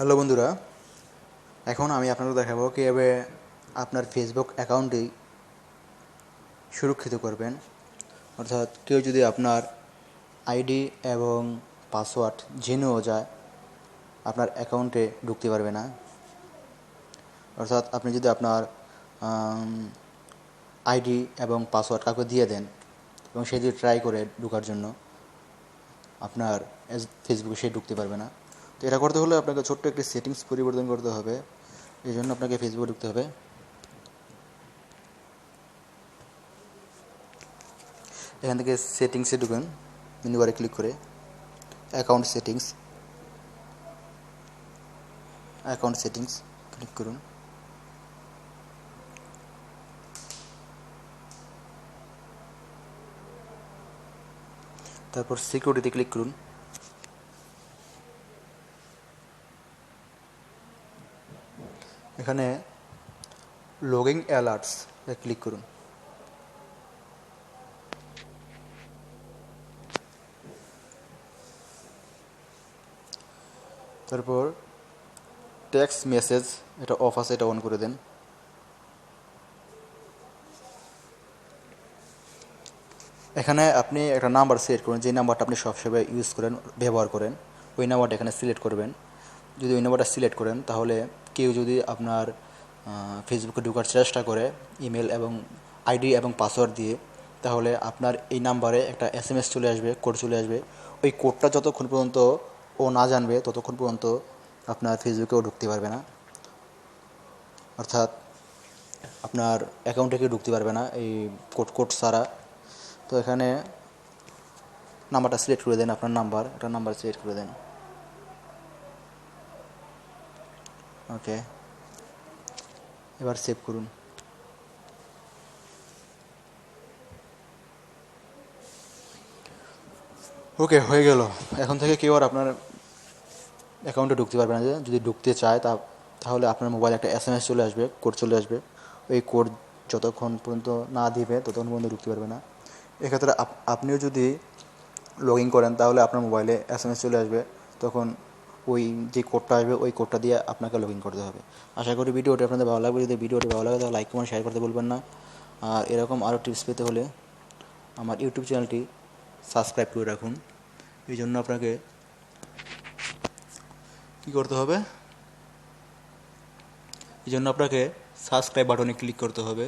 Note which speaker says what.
Speaker 1: Hello বন্ধুরা, এখন আমি আপনাদের দেখাবো কীভাবে আপনার ফেসবুক অ্যাকাউন্টটি সুরক্ষিত করবেন। অর্থাৎ কেউ যদি আপনার আইডি এবং পাসওয়ার্ড জেনেও যায়, আপনার অ্যাকাউন্টে ঢুকতে পারবে না। অর্থাৎ আপনি যদি আপনার আইডি এবং পাসওয়ার্ড কাউকে দিয়ে দেন এবং সে যদি ট্রাই করে ঢোকার জন্য, আপনার ফেসবুকে সে ঢুকতে পারবে না। তো এটা করতে হলে আপনাকে ছোট্ট একটি সেটিংস পরিবর্তন করতে হবে। এই জন্য আপনাকে ফেসবুকে ঢুকতে হবে। এখান থেকে সেটিংসে ঢুকেন মেনু বারে ক্লিক করে। Account settings account settings click করুন। তারপর সিকিউরিটিতে ক্লিক করুন। এখানে লগিং অ্যালার্টস ক্লিক করুন। তারপর টেক্সট মেসেজ এটা অফ আছে, এটা অন করে দেন। এখানে আপনি একটা নাম্বার সিলেক্ট করুন, যে নাম্বারটা আপনি সবসময় ইউজ করেন, ব্যবহার করেন, ওই নাম্বারটা এখানে সিলেক্ট করবেন। যদি ওই নাম্বারটা সিলেক্ট করেন, তাহলে কেউ যদি আপনার ফেসবুকে ঢোকার চেষ্টা করে ইমেল এবং আইডি এবং পাসওয়ার্ড দিয়ে, তাহলে আপনার এই নাম্বারে একটা এস এম এস চলে আসবে কোড চলে আসবে। ওই কোডটা যতক্ষণ পর্যন্ত ও না জানবে, ততক্ষণ পর্যন্ত আপনার ফেসবুকেও ঢুকতে পারবে না। অর্থাৎ আপনার অ্যাকাউন্টে কেউ ঢুকতে পারবে না এই কোড কোড ছাড়া। তো এখানে নাম্বারটা সিলেক্ট করে দেন আপনার নাম্বার একটা নাম্বার সিলেক্ট করে দেন। ওকে এবার সেভ করুন। ওকে হয়ে গেল। এখন থেকে কেউ আর আপনার অ্যাকাউন্টে ঢুকতে পারবে না। যদি ঢুকতে চায় তা তাহলে আপনার মোবাইলে একটা এস এম এস চলে আসবে কোড চলে আসবে। ওই কোড যতক্ষণ পর্যন্ত না দিবে, ততক্ষণ পর্যন্ত ঢুকতে পারবে না। এক্ষেত্রে আপনিও যদি লগ ইন করেন, তাহলে আপনার মোবাইলে এস এম এস চলে আসবে। তখন ওই যে কোডটা আসবে, ওই কোডটা দিয়ে আপনাকে লগ ইন করতে হবে। আশা করি ভিডিওটি আপনাদের ভালো লাগবে। যদি ভিডিওটি ভালো লাগে, তাহলে লাইক কমেন্ট শেয়ার করতে বলবেন না। আর এরকম আরও টিপস পেতে হলে আমার ইউটিউব চ্যানেলটি সাবস্ক্রাইব করে রাখুন। এই জন্য আপনাকে কী করতে হবে? এই জন্য আপনাকে সাবস্ক্রাইব বাটনে ক্লিক করতে হবে।